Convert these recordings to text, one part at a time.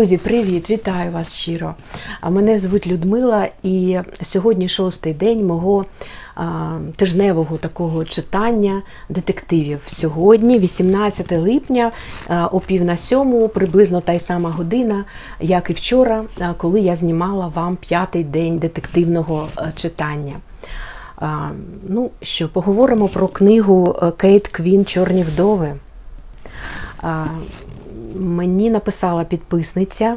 Друзі, привіт! Вітаю вас щиро. Мене звуть Людмила, і сьогодні шостий день мого а, тижневого такого читання детективів. Сьогодні, 18 липня, а, о пів на сьому, приблизно та й сама година, як і вчора, а, коли я знімала вам п'ятий день детективного а, читання. А, ну що, поговоримо про книгу е, Кейт Квін Чорні вдови. А, Мені написала підписниця,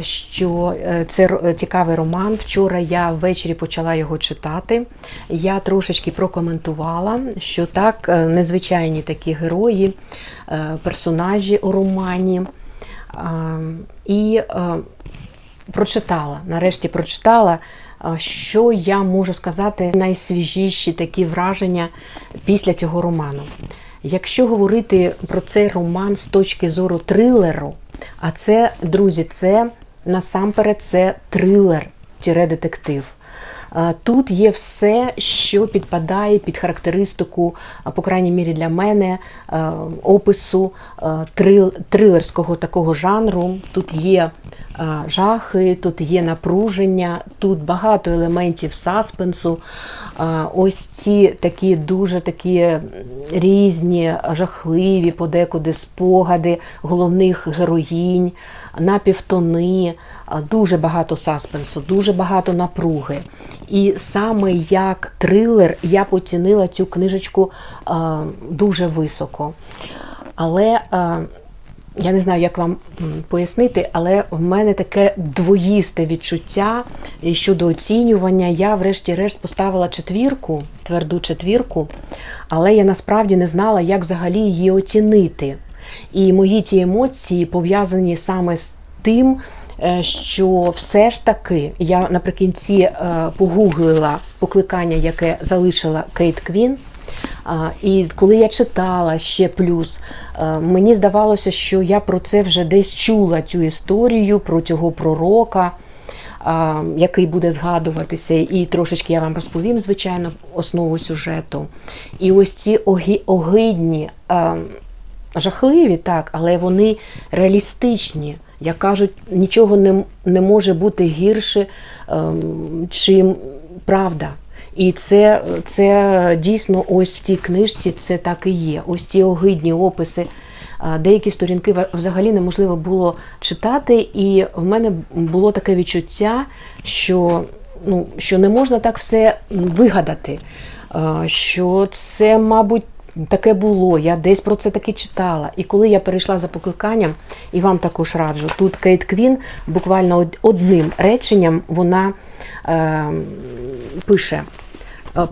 що е, це цікавий роман. Вчора я ввечері почала його читати. Я трошечки прокоментувала, що так, е, незвичайні такі герої, е, персонажі у романі. І е, прочитала, нарешті прочитала, що я можу сказати, найсвіжіші такі враження після цього роману. Якщо говорити про цей роман з точки зору трилеру, а це, друзі, це насамперед це трилер детектив. А, Тут є все, що підпадає під характеристику, по крайній мірі для мене, опису трилерського такого жанру. Тут є жахи, тут є напруження, тут багато елементів саспенсу. Ось ці такі дуже такі різні, жахливі подекуди спогади головних героїнь, напівтони, а, дуже багато саспенсу, дуже багато напруги. І саме як трилер я поцінила цю книжечку дуже високо. Але я не знаю, як вам пояснити, але в мене таке двоїсте відчуття щодо оцінювання. Я, врешті-решт, поставила четвірку, тверду четвірку, але я насправді не знала, як взагалі її оцінити. І мої ті емоції пов'язані саме з тим, е, що все ж таки я наприкінці е, погуглила покликання, яке залишила Кейт Квін. І коли я читала ще плюс, е, мені здавалося, що я про це вже десь чула цю історію про цього пророка, який буде згадуватися, і трошечки я вам розповім, звичайно, основу сюжету. І ось ці огі- огидні, а, жахливі, так, але вони реалістичні. Як кажуть, нічого не, не може бути гірше, ем, чим правда. І це, це дійсно ось в цій книжці це так і є. Ось ці огидні описи. Деякі сторінки взагалі неможливо було читати, і в мене було таке відчуття, що, ну, що не можна так все вигадати. Що це, мабуть, таке було. Я десь про це таки читала. І коли я перейшла за покликанням, і вам також раджу, тут Кейт Квін буквально одним реченням вона е, пише.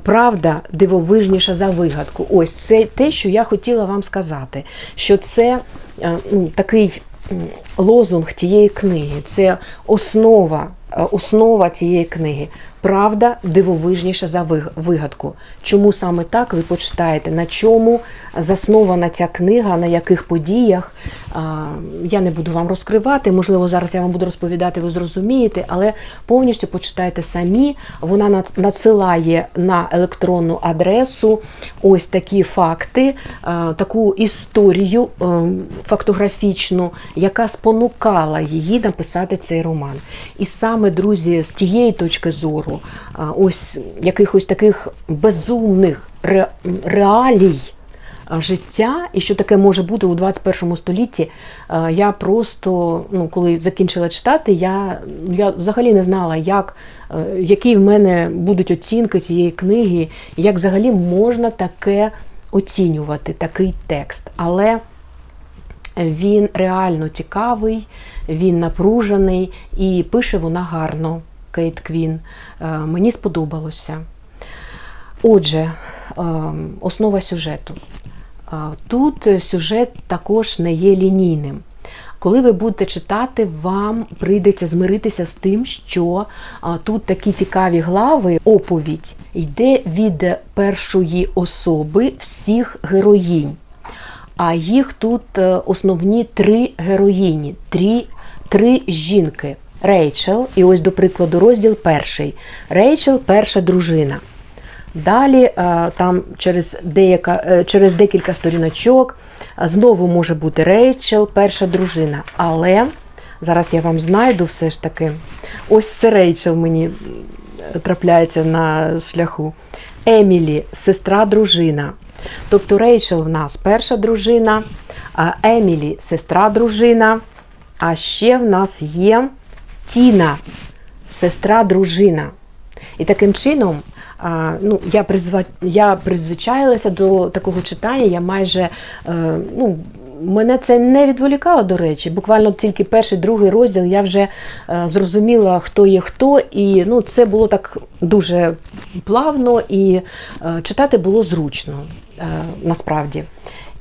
Правда дивовижніша за вигадку. Ось це те, що я хотіла вам сказати. Що це ну, такий лозунг тієї книги, це основа, е, основа цієї книги. Правда дивовижніша за виг- вигадку. Чому саме так ви почитаєте? На чому заснована ця книга, на яких подіях? Я не буду вам розкривати. Можливо, зараз я вам буду розповідати, ви зрозумієте, але повністю почитайте самі. Вона над- надсилає на електронну адресу ось такі факти, таку історію ем, фактографічну, яка спонукала її написати цей роман. І саме, друзі, з тієї точки зору, ось якихось таких безумних ре- реалій життя, і що таке може бути у 21 столітті, я просто, ну, коли закінчила читати, я, я взагалі не знала, як, е, які в мене будуть оцінки цієї книги, як взагалі можна таке оцінювати, такий текст. Але він реально цікавий, він напружений і пише вона гарно, Кейт Квін. Е, Мені сподобалося. Отже, е, основа сюжету. Е, Тут сюжет також не є лінійним. Коли ви будете читати, вам прийдеться змиритися з тим, що тут такі цікаві глави, оповідь йде від першої особи всіх героїнь. А їх тут е, основні три героїні, три, три жінки. Рейчел, і ось до прикладу, розділ перший. Рейчел перша дружина. Далі е, там через, деяка, е, через декілька сторіночок е, знову може бути Рейчел, перша дружина. Але Зараз я вам знайду все ж таки. Ось це Рейчел мені трапляється на шляху. Емілі, сестра дружина. Тобто Рейчел в нас перша дружина, Емілі сестра дружина. А ще в нас є Тіна, сестра дружина. І таким чином, ну, я, призва... я призвичаїлася до такого читання, я майже е, ну, мене це не відволікало, до речі. Буквально тільки перший, другий розділ я вже е, зрозуміла, хто є хто, і ну, це було так дуже плавно і е, читати було зручно е, насправді.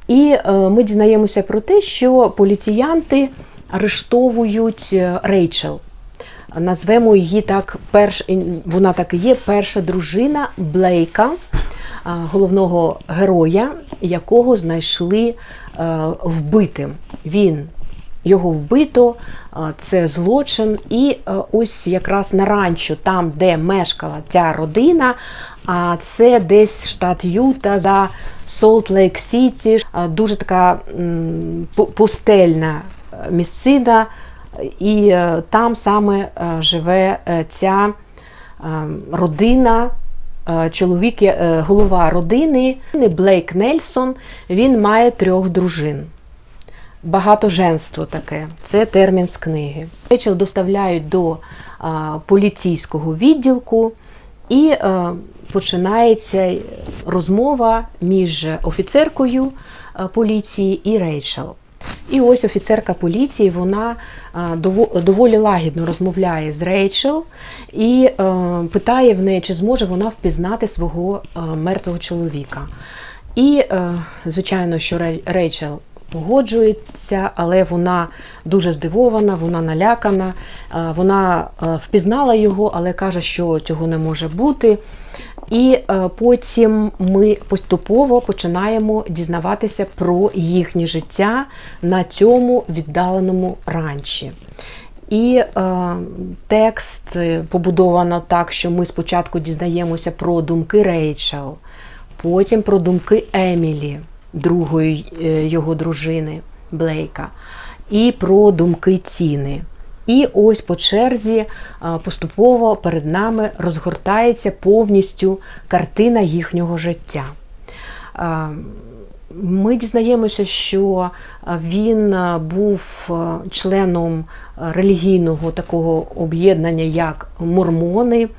І е, ми дізнаємося про те, що поліціянти арештовують е, Рейчел. Назвемо її так, перш, вона так і є, перша дружина Блейка, головного героя, якого знайшли е, вбитим. Він його вбито, це злочин. І е, ось якраз на ранчо, там, де мешкала ця родина, а це десь штат Юта за Солт Лейк Сіті, дуже така пустельна е, місцина. І е, там саме е, живе е, ця родина. Чоловік, голова родини Блейк Нельсон, він має трьох дружин. Багатоженство таке. Це термін з книги. Рейчел доставляють до а, поліцейського відділку, і починається розмова між офіцеркою поліції і Рейчел. І ось офіцерка поліції вона доволі лагідно розмовляє з Рейчел і е, питає в неї, чи зможе вона впізнати свого е, мертвого чоловіка. І, е, звичайно, що Рей- Рейчел погоджується, але вона дуже здивована, вона налякана. Е, Вона е, впізнала його, але каже, що цього не може бути. І е, потім ми поступово починаємо дізнаватися про їхнє життя на цьому віддаленому ранчі. І е, текст е, побудовано так, що ми спочатку дізнаємося про думки Рейчел, потім про думки Емілі, другої е, його дружини Блейка, і про думки Тіни. І ось по черзі поступово перед нами розгортається повністю картина їхнього життя. Ми дізнаємося, що він був членом релігійного такого об'єднання, як мормони.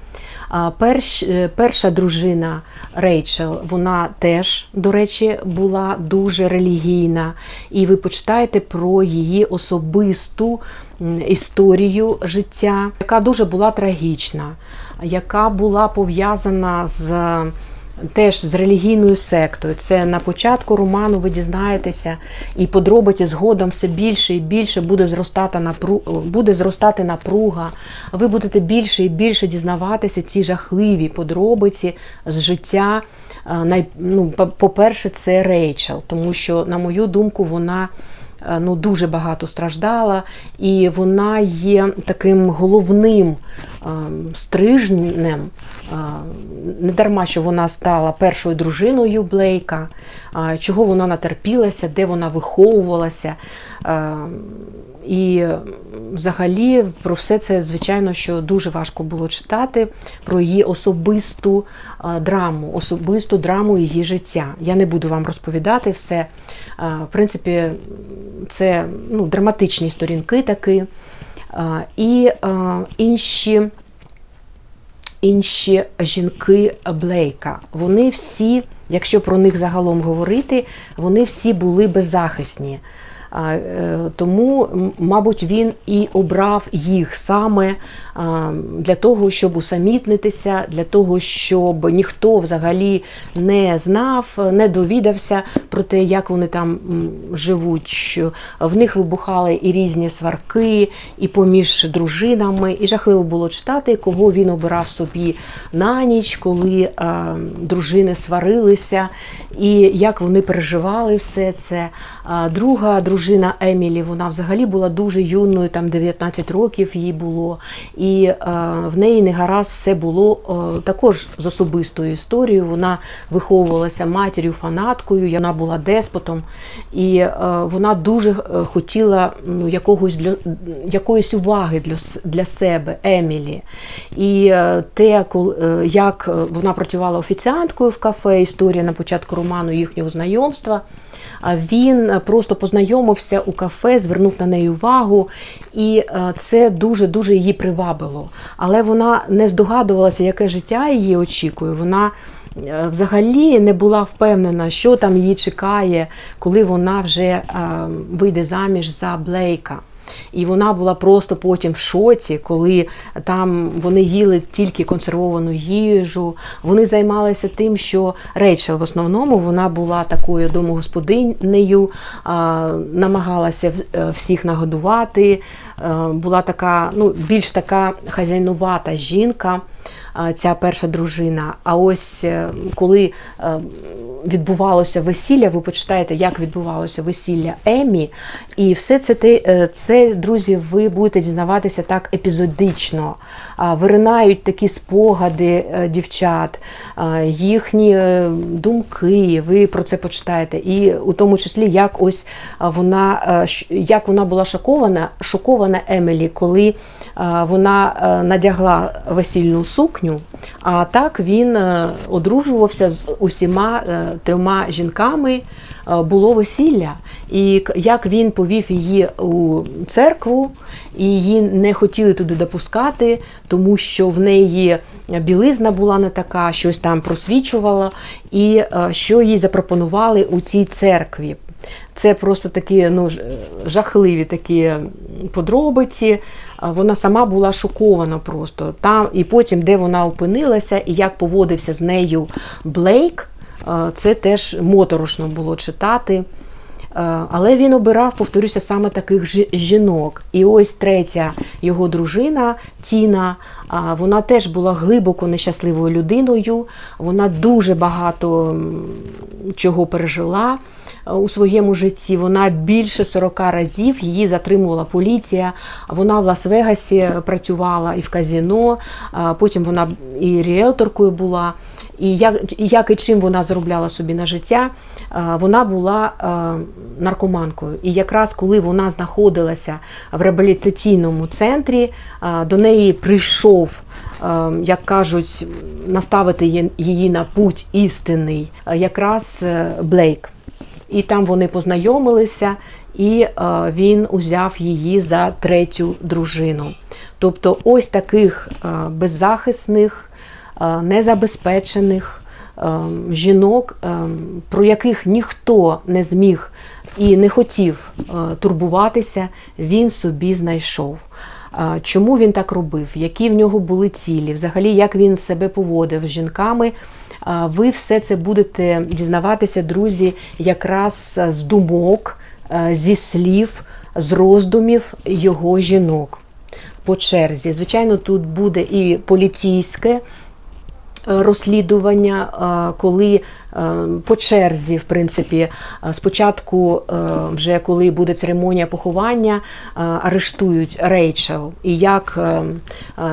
Перш, е, перша дружина Рейчел, вона теж, до речі, була дуже релігійна. І ви почитаєте про її особисту історію життя, яка дуже була трагічна, яка була пов'язана з теж з релігійною сектою. Це на початку роману ви дізнаєтеся, і подробиці згодом все більше і більше буде зростати напру- буде зростати напруга. Ви будете більше і більше дізнаватися ці жахливі подробиці з життя. Е, най- ну, по- По-перше, це Рейчел, тому що, на мою думку, вона ну, дуже багато страждала, і вона є таким головним е, стрижнем. е, Не дарма, що вона стала першою дружиною Блейка, е, чого вона натерпілася, де вона виховувалася. І взагалі про все це, звичайно, що дуже важко було читати про її особисту драму, особисту драму її життя. Я не буду вам розповідати все. В принципі, це ну, драматичні сторінки такі. І інші інші жінки Блейка. Вони всі, якщо про них загалом говорити, вони всі були беззахисні. Е, Тому, мабуть, він і обрав їх саме для того, щоб усамітнитися, для того, щоб ніхто взагалі не знав, не довідався про те, як вони там живуть. В них вибухали і різні сварки, і поміж дружинами. І жахливо було читати, кого він обирав собі на ніч, коли дружини сварилися, і як вони переживали все це. Друга дружина. Дружина Емілі, вона взагалі була дуже юною, там 19 років їй було, і е, в неї не гаразд все було е, також з особистою історією. Вона виховувалася матір'ю, фанаткою, вона була деспотом, і е, вона дуже е, хотіла ну, якогось для якоїсь уваги для, для себе, Емілі. І е, те, кол- е, як е, вона працювала офіціанткою в кафе, історія на початку роману їхнього знайомства. Він е, просто познайомився у кафе, звернув на неї увагу, і е, це дуже дуже її привабило. Але вона не здогадувалася, яке життя її очікує. Вона е, взагалі не була впевнена, що там її чекає, коли вона вже вийде заміж за Блейка. І вона була просто потім в шоці, коли там вони їли тільки консервовану їжу. Вони займалися тим, що Рейчел в основному вона була такою домогосподинею, намагалася е, всіх нагодувати. е, Була така, ну, більш така хазяйнувата жінка. Ця перша дружина. А ось е, коли е, відбувалося весілля, ви почитаєте, як відбувалося весілля Емі, і все це те, е, це, друзі, ви будете дізнаватися так епізодично. Виринають такі спогади дівчат, їхні думки. Ви про це почитаєте. І у тому числі, як ось вона як вона була шокована, шокована Емілі, коли вона надягла весільну сукню. А так він е, одружувався з усіма е, трьома жінками. е, Було весілля, і як він повів її у церкву, і її не хотіли туди допускати, тому що в неї білизна була не така, щось там просвічувало, і що їй запропонували у цій церкві. Це просто такі ну, жахливі такі подробиці. Вона сама була шокована просто. Там, і потім, де вона опинилася, і як поводився з нею Блейк, е, це теж моторошно було читати. Е, Але він обирав, повторюся, саме таких жінок. І ось третя його дружина Тіна. Вона теж була глибоко нещасливою людиною. Вона дуже багато чого пережила у своєму житті. Вона більше 40 разів її затримувала поліція. Вона в Лас-Вегасі працювала і в казіно. Потім вона і ріелторкою була. І як, як і чим вона заробляла собі на життя, е, вона була е, наркоманкою. І якраз коли вона знаходилася в реабілітаційному центрі, е, до неї прийшов, е, як кажуть, наставити її- на путь істинний, е, якраз е, Блейк. І там вони познайомилися, і е, він узяв її за третю дружину. Тобто, ось таких е, беззахисних, е, незабезпечених жінок, про яких ніхто не зміг і не хотів турбуватися, він собі знайшов. Чому він так робив? Які в нього були цілі? Взагалі, як він себе поводив з жінками? Ви все це будете дізнаватися, друзі, якраз з думок, е, зі слів, з роздумів його жінок по черзі. Звичайно, тут буде і поліцейське е, розслідування, е, коли е, по черзі, в принципі, е, спочатку, е, вже коли буде церемонія поховання, е, арештують Рейчел, і як е, е,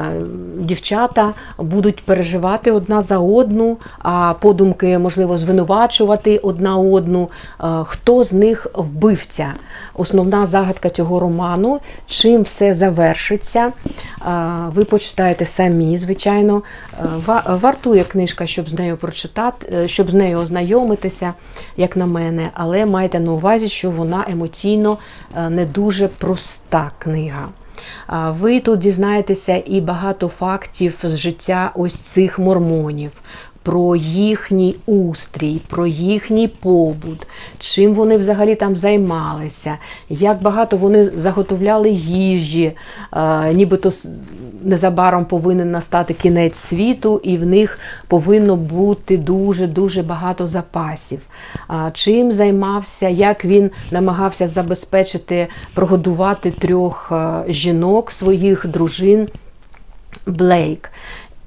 дівчата будуть переживати одна за одну, а подумки, можливо, звинувачувати одна одну, хто з них вбивця. Основна загадка цього роману, чим все завершиться. Ви почитаєте самі, звичайно. Вартує книжка, щоб з нею прочитати, щоб з нею ознайомитися, як на мене, але майте на увазі, що вона емоційно е, не дуже проста книга. Ви тут дізнаєтеся і багато фактів з життя ось цих мормонів. Про їхній устрій, про їхній побут, чим вони взагалі там займалися, як багато вони заготовляли їжі, е, нібито незабаром повинен настати кінець світу, і в них повинно бути дуже-дуже багато запасів. Чим займався, як він намагався забезпечити, прогодувати трьох е, жінок, своїх дружин Блейк.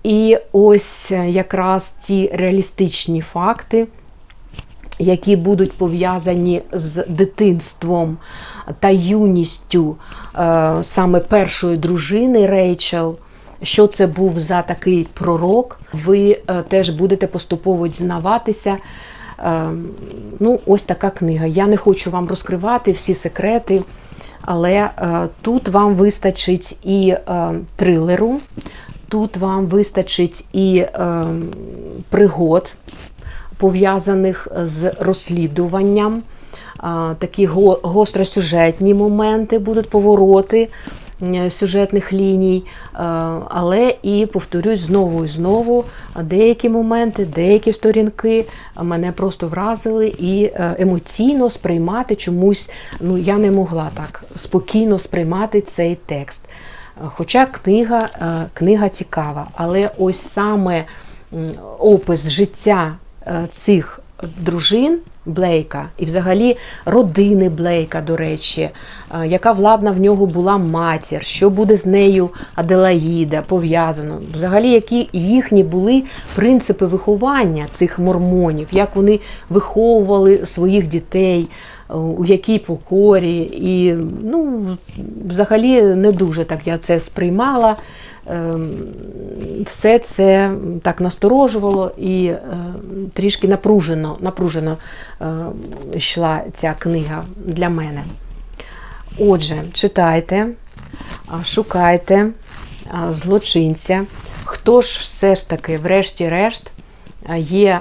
І ось е, якраз ті реалістичні факти. які будуть пов'язані з дитинством та юністю е, саме першої дружини Рейчел. Що це був за такий пророк? Ви е, теж будете поступово дізнаватися. Ну, ось така книга. Я не хочу вам розкривати всі секрети, але тут вам вистачить і трилеру, тут вам вистачить і е, пригод, пов'язаних з розслідуванням. А, Такі го- гостросюжетні моменти будуть повороти е, сюжетних ліній, е, але і повторюсь знову і знову, деякі моменти, деякі сторінки мене просто вразили і е, емоційно сприймати чомусь. Ну я не могла так спокійно сприймати цей текст. Хоча книга, е, книга цікава, але ось саме опис життя е, цих дружин Блейка і взагалі родини Блейка, до речі, е, яка владна в нього була матір, що буде з нею Аделаїда пов'язано, взагалі, які їхні були принципи виховання цих мормонів, як вони виховували своїх дітей. Е, У якій покорі, і ну, взагалі не дуже так я це сприймала. Ем, Все це так насторожувало і е, трішки напружено, напружено е, йшла ця книга для мене. Отже, читайте, шукайте злочинця. Хто ж все ж таки, врешті-решт, є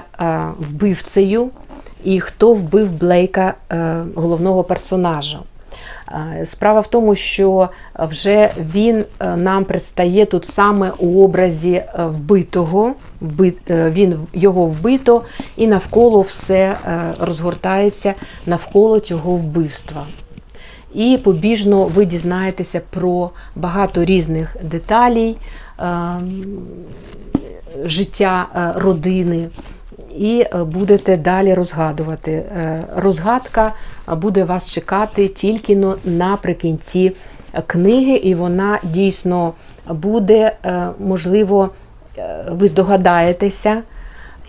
вбивцею, і хто вбив Блейка, е, головного персонажа. Е, Справа в тому, що вже він е, нам предстає тут саме у образі вбитого, він його вбито, і навколо все розгортається навколо цього вбивства. І побіжно ви дізнаєтеся про багато різних деталей е, життя родини, і е, будете далі розгадувати. Е, Розгадка буде вас чекати тільки наприкінці книги, і вона дійсно буде, е, можливо, е, ви здогадаєтеся.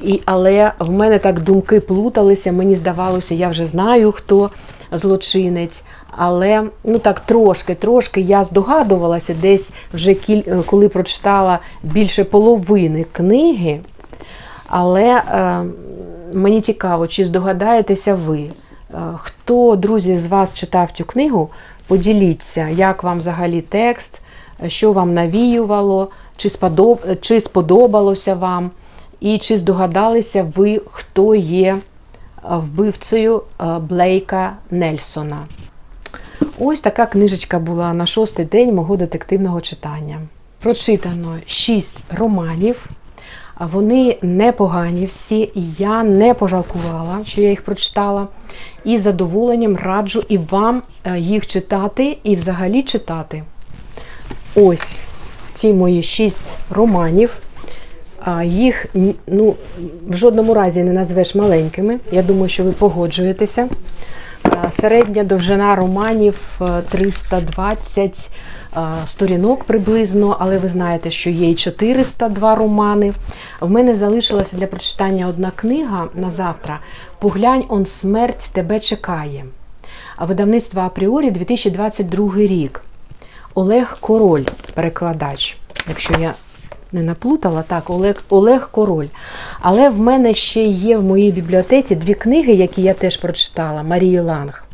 І, але в мене так думки плуталися. Мені здавалося, я вже знаю, хто злочинець. Але ну так трошки, трошки я здогадувалася десь вже коли прочитала більше половини книги. Але е, мені цікаво, чи здогадаєтеся ви, е, хто, друзі, з вас читав цю книгу, поділіться, як вам взагалі текст, е, що вам навіювало, чи, сподоб... чи сподобалося вам, і чи здогадалися ви, хто є вбивцею Блейка Нельсона. Ось така книжечка була на шостий день мого детективного читання. Прочитано шість романів. Вони непогані всі, я не пожалкувала, що я їх прочитала. І з задоволенням раджу і вам е, їх читати, і взагалі читати. Ось ці мої шість романів. Їх ну, в жодному разі не назвеш маленькими. Я думаю, що ви погоджуєтеся. А, Середня довжина романів е, 320 сторінок приблизно, але ви знаєте, що є і 402 романи. В мене залишилася для прочитання одна книга на завтра. Поглянь, он смерть тебе чекає. Видавництво Апріорі 2022 рік. Олег Король, перекладач. Якщо я не наплутала, так, Олег, Олег Король. Але в мене ще є в моїй бібліотеці дві книги, які я теж прочитала Марії Ланг.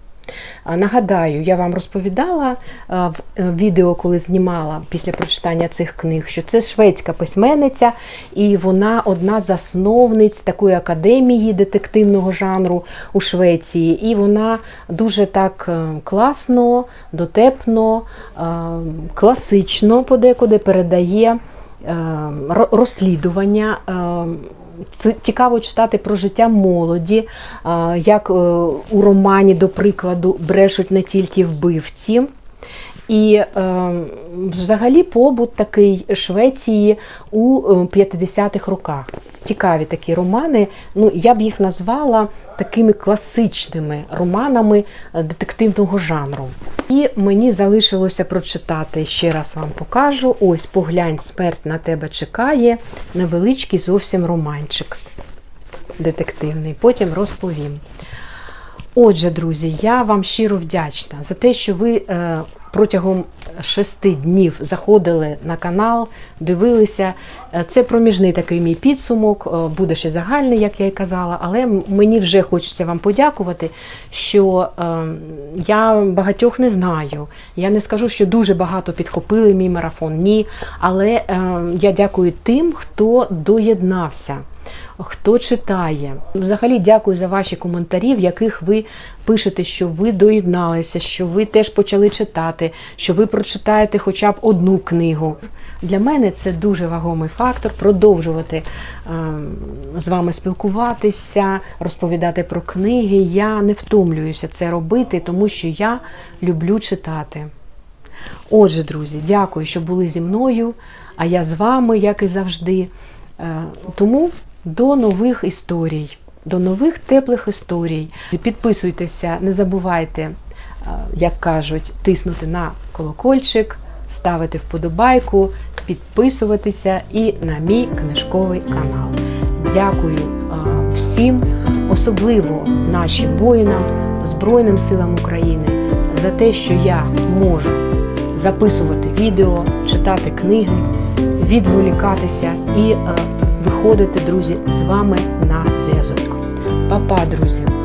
Нагадаю, я вам розповідала в е, відео, коли знімала після прочитання цих книг, що це шведська письменниця, і вона одна з засновниць такої академії детективного жанру у Швеції. І вона дуже так е, класно, дотепно, е, класично подекуди передає е, розслідування. е, це цікаво читати про життя молоді, як е, у романі, до прикладу, брешуть не тільки вбивці. І е, взагалі побут такий Швеції у е, 50-х роках. Цікаві такі романи. Ну, я б їх назвала такими класичними романами е, детективного жанру. І мені залишилося прочитати, ще раз вам покажу. Ось поглянь, смерть на тебе чекає. Невеличкий зовсім романчик. детективний, потім розповім. Отже, друзі, я вам щиро вдячна за те, що ви е, протягом шести днів заходили на канал, дивилися. Е, Це проміжний такий мій підсумок, е, буде ще загальний, як я і казала, але мені вже хочеться вам подякувати, що е, я багатьох не знаю. Я не скажу, що дуже багато підхопили мій марафон. Ні. Але е, я дякую тим, хто доєднався хто читає. Взагалі дякую за ваші коментарі, в яких ви пишете, що ви доєдналися, що ви теж почали читати, що ви прочитаєте хоча б одну книгу. Для мене це дуже вагомий фактор продовжувати ем, з вами спілкуватися, розповідати про книги. Я не втомлююся це робити, тому що я люблю читати. Отже, друзі, дякую, що були зі мною, а я з вами, як і завжди. Е, Тому до нових історій, до нових теплих історій. Підписуйтеся, не забувайте, е, як кажуть, тиснути на колокольчик, ставити вподобайку, підписуватися і на мій книжковий канал. Дякую е, всім, особливо нашим воїнам, Збройним силам України, за те, що я можу записувати відео, читати книги, відволікатися і е, виходити, друзі, з вами на зв'язок. Па-па, друзі!